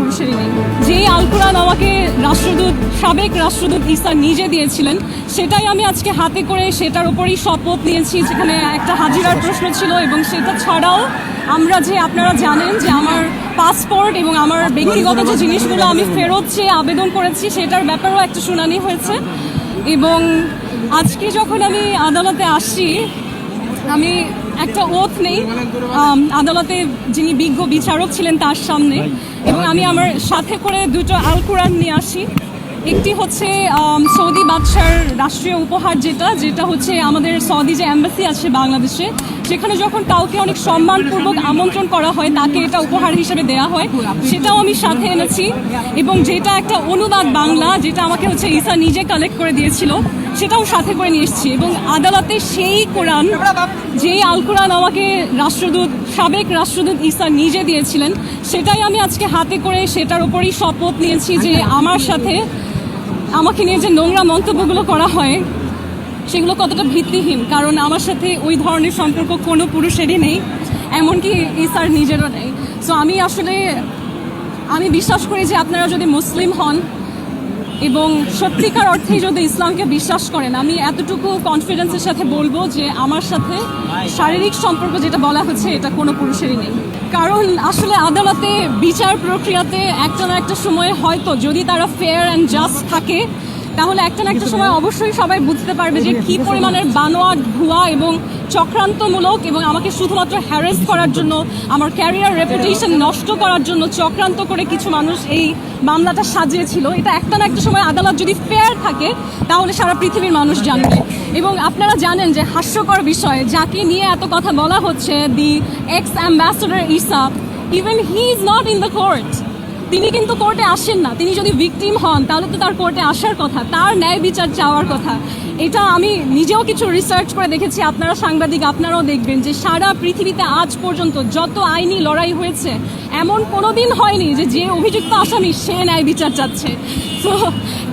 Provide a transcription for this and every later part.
পুরুষেরই নেই। যেই আল কোরআন আমাকে রাষ্ট্রদূত, সাবেক রাষ্ট্রদূত ইসা নিজে দিয়েছিলেন, সেটাই আমি আজকে হাতে করে সেটার উপরেই শপথ নিয়েছি, যেখানে একটা হাজিরার প্রশ্ন ছিল এবং সেটা ছাড়াও আমরা যে আপনারা জানেন যে আমার পাসপোর্ট এবং আমার ব্যক্তিগত যে জিনিসগুলো আমি ফেরত চেয়ে আবেদন করেছি, সেটার ব্যাপারেও একটা শুনানি হয়েছে। এবং আজকে যখন আমি আদালতে আসছি আমি একটা ওথ নেই। আদালতে যিনি বিজ্ঞ বিচারক ছিলেন তার সামনে। এবং আমি আমার সাথে করে দুটো আল কোরআন নিয়ে আসি। একটি হচ্ছে সৌদি বাদশার রাষ্ট্রীয় উপহার যেটা যেটা হচ্ছে আমাদের সৌদি যে অ্যাম্বাসি আছে বাংলাদেশে সেখানে যখন কাউকে অনেক সম্মানপূর্বক আমন্ত্রণ করা হয়, তাকে এটা উপহার হিসেবে দেওয়া হয়। সেটাও আমি সাথে এনেছি। এবং যেটা একটা অনুবাদ বাংলা, যেটা আমাকে হচ্ছে ঈসা নিজে কালেক্ট করে দিয়েছিল, সেটাও সাথে করে নিয়ে এসেছি। এবং আদালতে সেই কোরআন, যেই আল কোরআন আমাকে রাষ্ট্রদূত, সাবেক রাষ্ট্রদূত ঈসা নিজে দিয়েছিলেন, সেটাই আমি আজকে হাতে করে সেটার উপরেই শপথ নিয়েছি যে আমার সাথে আমাকে নিয়ে যে নোংরা মন্তব্যগুলো করা হয় সেগুলো কতটা ভিত্তিহীন? কারণ আমার সাথে ওই ধরনের সম্পর্ক কোনো পুরুষেরই নেই, এমনকি ঈসার নিজেরও নেই। সো আমি আসলে, আমি বিশ্বাস করি যে আপনারা যদি মুসলিম হন এবং সত্যিকার অর্থে যদি ইসলামকে বিশ্বাস করেন, আমি এতটুকু কনফিডেন্সের সাথে বলব যে আমার সাথে শারীরিক সম্পর্ক যেটা বলা হচ্ছে, এটা কোনো পুরুষেরই নেই। কারণ আসলে আদালতে বিচার প্রক্রিয়াতে একটা না একটা সময় হয়তো যদি তারা ফেয়ার অ্যান্ড জাস্ট থাকে তাহলে একটা না একটা সময় অবশ্যই সবাই বুঝতে পারবে যে কি পরিমাণের বানোয়াট, ভুয়া এবং চক্রান্তমূলক এবং আমাকে শুধুমাত্র হ্যারেস করার জন্য, আমার ক্যারিয়ার রেপুটেশন নষ্ট করার জন্য চক্রান্ত করে কিছু মানুষ এই মামলাটা সাজিয়েছিল। এটা একটা না একটা সময় আদালত যদি ফেয়ার থাকে, তাহলে সারা পৃথিবীর মানুষ জানবে। এবং আপনারা জানেন যে হাস্যকর বিষয়, যাকে নিয়ে এত কথা বলা হচ্ছে the ex ambassador Isa even he is not in the court তিনি কিন্তু কোর্টে আসেন না। তিনি যদি ভিকটিম হন, তাহলে তো তার কোর্টে আসার কথা, তার ন্যায় বিচার চাওয়ার কথা। এটা আমি নিজেও কিছু রিসার্চ করে দেখেছি, আপনারা সাংবাদিক আপনারাও দেখবেন যে সারা পৃথিবীতে আজ পর্যন্ত যত আইনি লড়াই হয়েছে, এমন কোনো দিন হয়নি যে যে অভিযুক্ত আসামি সে ন্যায় বিচার চাচ্ছে। তো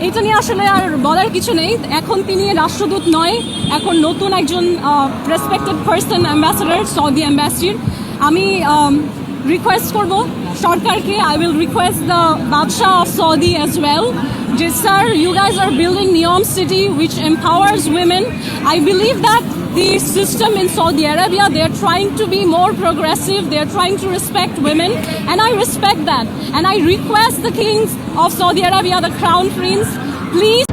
এটা নিয়ে আসলে আর বলার কিছু নেই। এখন তিনি রাষ্ট্রদূত নয়, এখন নতুন একজন রেসপেক্টেড পার্সন অ্যাম্বাসেডার সৌদি অ্যাম্বাসির আমি রিকোয়েস্ট করব সরকারকে I will request the badshah of Saudi as well যে sir you guys are building NEOM city which empowers women I believe that the system in Saudi Arabia, they are trying to be more progressive, they are trying to respect women, and I respect that. And I request the kings of Saudi Arabia, the crown prince, please